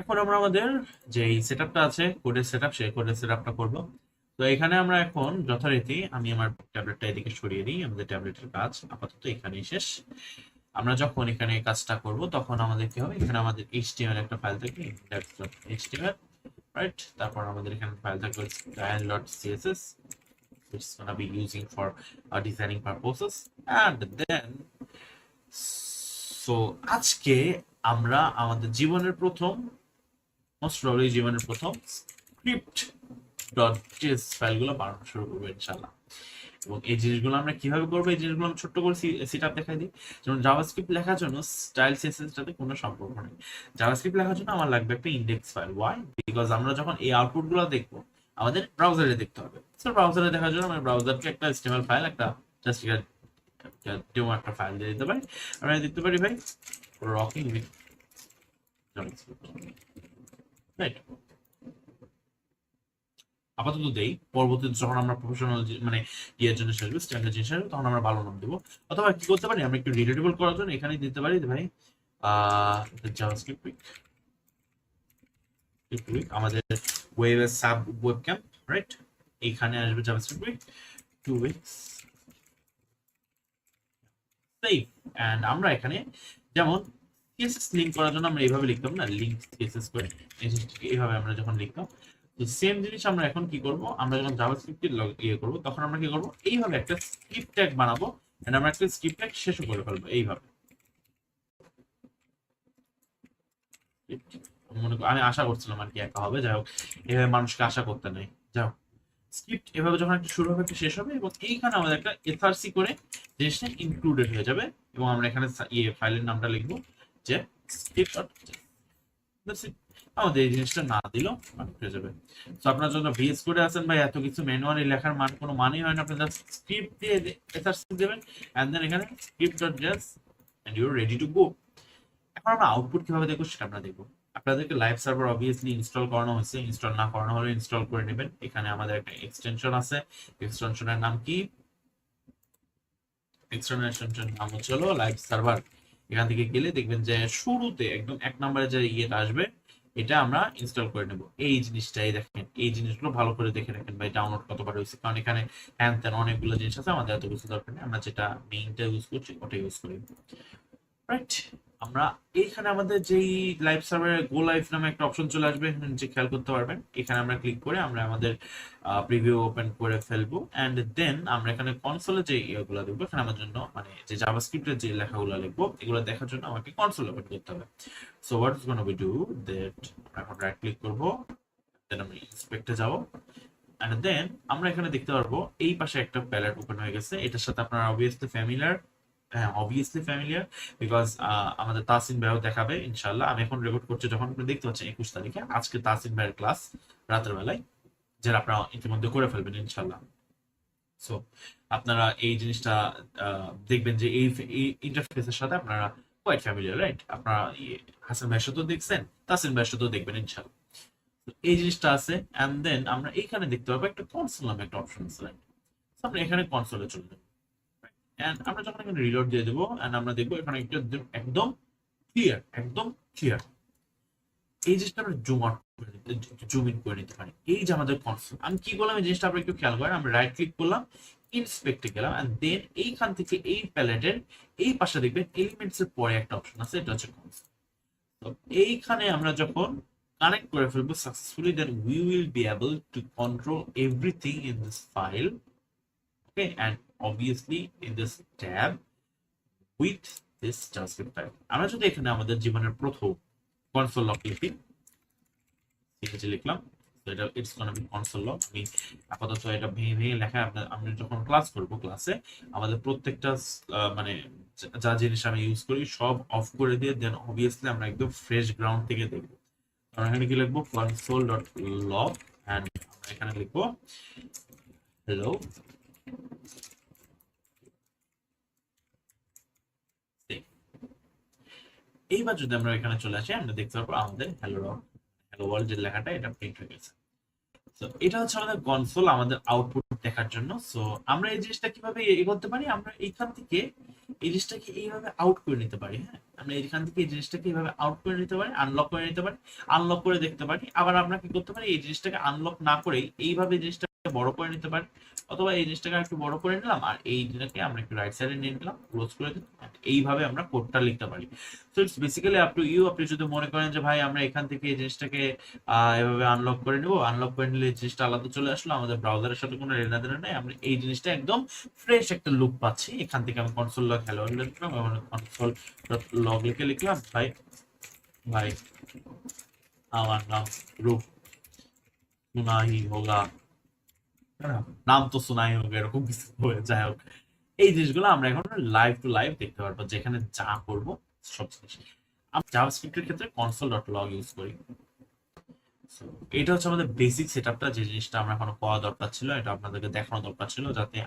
এখন আমরা আমাদের যে সেটআপটা আছে কোডের সেটআপ সেই কোডের সেটআপটা করব। তো এখানে আমরা এখন যথারীতি আমি আমার ট্যাবলেটটা এদিকে সরিয়ে দিই আমাদের ট্যাবলেটের কাজ আপাতত এখানেই শেষ। আমরা যখন এখানে কাজটা করব তখন আমাদের কি হবে? এখানে আমাদের এইচটিএমএল একটা ফাইল থাকে index.html রাইট তারপর আমাদের এখানে ফাইল থাকবে style.css which is gonna be using for uh, designing purposes and then so আজকে আমরা আমাদের জীবনের প্রথম মোস্ট প্রবলি জীবনের প্রথম স্ক্রিপ্ট ডট জেস ফাইলগুলো বানানো শুরু করব ইনশাল্লাহ এবং এই জিনিসগুলো আমরা কীভাবে করব, এই জিনিসগুলো আমি ছোট্ট করে সেট আপ দেখাই দিই। যেমন জাভাস্ক্রিপ্ট লেখার জন্য স্টাইল সাথে কোনো সম্পর্ক নেই। জাভাস্ক্রিপ্ট লেখার জন্য আমার লাগবে একটা ইন্ডেক্স ফাইল ওয়াই বিকজ আমরা যখন এই আউটপুটগুলো দেখব, আমাদের ব্রাউজারে দেখতে হবে। স্যার ব্রাউজারে দেখার জন্য আমি ব্রাউজারকে একটা স্টেমাল ফাইল একটা জাস্ট ডেমো একটা ফাইল দিয়ে দিতে পারি। আমরা দিতে পারি ভাই রকিং উইথ রাইট আপাতত দেই। পরবর্তীতে যখন আমরা প্রফেশনাল মানে ইয়ের জন্য আসবে স্ট্যান্ডার্ড জিনিস আসবে তখন আমরা ভালো নাম দেবো। অথবা কি করতে পারি? আমরা একটু রিলেটেবল করার জন্য এখানে দিতে পারি ভাই জাভাস্ক্রিপ্ট উইক আমাদের ওয়েবের সাব ওয়েবক্যাম রাইট এখানে আসবে JavaScript week two weeks save and আমরা এখানে যেমন সিএসএস লিংক করার জন্য আমরা এইভাবে লিখতাম না লিংক সিএসএস করে এই এইভাবে আমরা যখন লিখতাম, তো সেম জিনিস আমরা এখন কি করব? আমরা যখন জাভাস্ক্রিপ্ট ইয়ে করব, তখন আমরা কি করব? এইভাবে একটা স্ক্রিপ্ট ট্যাগ বানাবো এন্ড আমরা একটা স্ক্রিপ্ট ট্যাগ শেষও করে ফেলব, এইভাবে। মনে করি- আমি আশা করছিলাম আর কি একা হবে, যাই হোক, এভাবে মানুষকে আশা করতে নেই। যাই হোক স্ক্রিপ্ট এভাবে যখন একটা শুরু হবে, একটা শেষ হবে, এবং এইখানে আমাদের একটা এফআরসি করে জিনিসটা ইনক্লুডেড হয়ে যাবে, এবং আমরা এখানে ইয়ে ফাইলের নামটা লিখব। যে স্ক্রিপ্ট আমাদের এই জিনিসটা না দিলেও যাবে। তো আপনার জন্য ভিএস করে আছেন ভাই, এত কিছু ম্যানুয়ালি লেখার মান কোনো মানেই হয় না। আপনি জাস্ট দিয়ে এসআরসি দেবেন এন্ড দেন এখানে script dot just and you ready to go এখন আমরা আউটপুট কীভাবে দেখব সেটা আমরা দেখব। আপনাদেরকে লাইভ সার্ভার অবভিয়াসলি ইনস্টল করানো হয়েছে। ইনস্টল না করানো হলে ইনস্টল করে নেবেন। এখানে আমাদের একটা এক্সটেনশন আছে। এক্সটেনশনের নাম কি? এক্সটেনশনের নাম হচ্ছে লাইভ সার্ভার এখান থেকে গেলে দেখবেন যে শুরুতে একদম এক নম্বরে যে ইয়েটা আসবে, এটা আমরা ইনস্টল করে নেব। এই জিনিসটাই দেখেন, এই জিনিসগুলো ভালো করে দেখে রাখেন ভাই ডাউনলোড কতবার হয়েছে। কারণ এখানে হ্যান ত্যান অনেকগুলো জিনিস আছে, আমাদের এত কিছু দরকার নেই। আমরা যেটা মেইনটা ইউজ করছি ওটা ইউজ করি। রাইট আমরা এইখানে আমাদের যেই লাইভ সার্ভারে গো লাইভ নামে একটা অপশন চলে আসবে, যে খেয়াল করতে পারবেন। এখানে আমরা ক্লিক করে আমরা আমাদের প্রিভিউ ওপেন করে ফেলব। এন্ড দেন আমরা এখানে কনসোলে যে ইয়েগুলো দেখব, এখানে আমার জন্য মানে যে জাভাস্ক্রিপ্টের যে লেখাগুলো লিখব, এগুলো দেখার জন্য আমাকে কনসোল ওপেন করতে হবে। So what is gonna be do that এখন রাইট ক্লিক করব দেন আমরা ইন্সপেক্টে যাব। এন্ড দেন আমরা এখানে দেখতে পারব, এই পাশে একটা প্যালেট ওপেন হয়ে গেছে। এটার সাথে আপনারা অবভিয়াসলি ফ্যামিলিয়ার হ্যাঁ অবভিয়াসলি ফ্যামিলিয়ার বিকজ আমাদের তাসিন ভাইও দেখাবে ইনশাল্লাহ আমি এখন রেকর্ড করছি যখন আপনি দেখতে পাচ্ছেন একুশ তারিখে, আজকে তাসিন ভাইয়ের ক্লাস রাতের বেলায়, যেটা আপনারা ইতিমধ্যে করে ফেলবেন ইনশাল্লাহ সো আপনারা এই জিনিসটা দেখবেন যে এই ইন্টারফেসের সাথে আপনারা কোয়াইট ফ্যামিলিয়ার রাইট আপনারা হাসান ভাইয়ের সাথেও দেখছেন তাসিন ভাইয়ের সাথেও দেখবেন ইনশাল্লাহ এই জিনিসটা আছে এন্ড দেন আমরা এইখানে দেখতে পাবো একটা কনসোল নামে একটা অপশন আছে রাইট আমরা এখানে কনসোলে চলে এন্ড আমরা যখন এখানে রিলোড দিয়ে দেবো এন্ড আমরা দেখব এখানে একদম- ক্লিয়ার একদম ক্লিয়ার এই জিনিসটা আমরা জুম আউট করে জুম ইন করে নিতে পারি। এই যে আমাদের কনসোল আমি কি করলাম এই জিনিসটা একটু খেয়াল করেন, আমরা রাইট ক্লিক করলাম গেলাম দেন এইখান থেকে এই প্যালেটের এই পাশে দেখবেন এলিমেন্টস এর পরে একটা অপশন আছে, এটা হচ্ছে কনসোল তো এইখানে আমরা যখন কানেক্ট করে ফেলব successfully then we will be able to control everything in this file okay, and obviously, in this tab, with this javascript file, আমরা যদি এখানে আমাদের জীবনের প্রথম কনসোল লক লিখি সিএনজি লিখলাম তো এটা it's gonna be console log আমি আপাতত এটা ভেঙে ভেঙে লেখা আপনার আমি যখন ক্লাস করব ক্লাসে আমাদের প্রত্যেকটা মানে যা- জিনিস আমি ইউজ করি, সব অফ করে দিয়ে দেন অবভিয়াসলি আমরা একদম ফ্রেশ গ্রাউন্ড থেকে দেখব। আমরা এখানে কি লিখব? কনসোল ডট লক অ্যান্ড এখানে লিখব হ্যালো এইবার যদি আমরা এখানে চলে আসি, আমরা দেখতে পারব আমাদের হ্যালো হ্যালো ওয়ার্ল্ড যে লেখাটা, এটা প্রিন্ট হয়ে গেছে। তো এটা হচ্ছে আমাদের কনসোল আমাদের আউটপুট দেখার জন্য। সো আমরা এই জিনিসটা কীভাবে এ করতে পারি? আমরা এইখান থেকে এই জিনিসটাকে এইভাবে আউট করে নিতে পারি হ্যাঁ? আমরা এইখান থেকে এই জিনিসটাকে এইভাবে আউট করে নিতে পারি আনলক করে নিতে পারি আনলক করে দেখতে পারি। আবার আমরা কি করতে পারি? এই জিনিসটাকে আনলক না করেই এইভাবে জিনিসটাকে বড় করে নিতে পারি। অথবা এই জিনিসটাকে একটু বড় করে নিলাম, আর এই জিনিসটাকে আমরা একটু রাইট সাইডে নিয়ে নিলাম ক্লোজ করে দিলাম এইভাবে আমরা কোডটা লিখতে পারি। So it's basically up to you আপনি যদি মনে করেন যে, ভাই, আমরা এখান থেকে এই জিনিসটাকে এভাবে আনলক করে নিব আনলক করে নিলে এই জিনিসটা আলাদা চলে আসলো, আমাদের ব্রাউজারের সাথে কোনো লেনা দেনা নেই, আমরা এই জিনিসটা একদম ফ্রেশ একটা লুক পাচ্ছি। এখান থেকে আমি কনসোল লগ হ্যালো লিখলাম এবং কনসোল লগ লিখে লিখলাম, ভাই ভাই, আমার নাম রূপ সুনাহি হোগা নাম তো শোনাই হোক এরকম কিছু যাই হোক, এই জিনিসগুলো আমরা এখন লাইভ টু লাইভ দেখতে পারব, যেখানে যা করব সব জিনিস। আমি জাভাস্ক্রিপ্টের ক্ষেত্রে কনসোল ডট লগ ইউজ করি এটা হচ্ছে আমাদের বেসিক সেটআপটা যে জিনিসটা আমরা এখনও পাওয়া দরকার ছিল, এটা আপনাদেরকে দেখানো দরকার ছিল, যাতে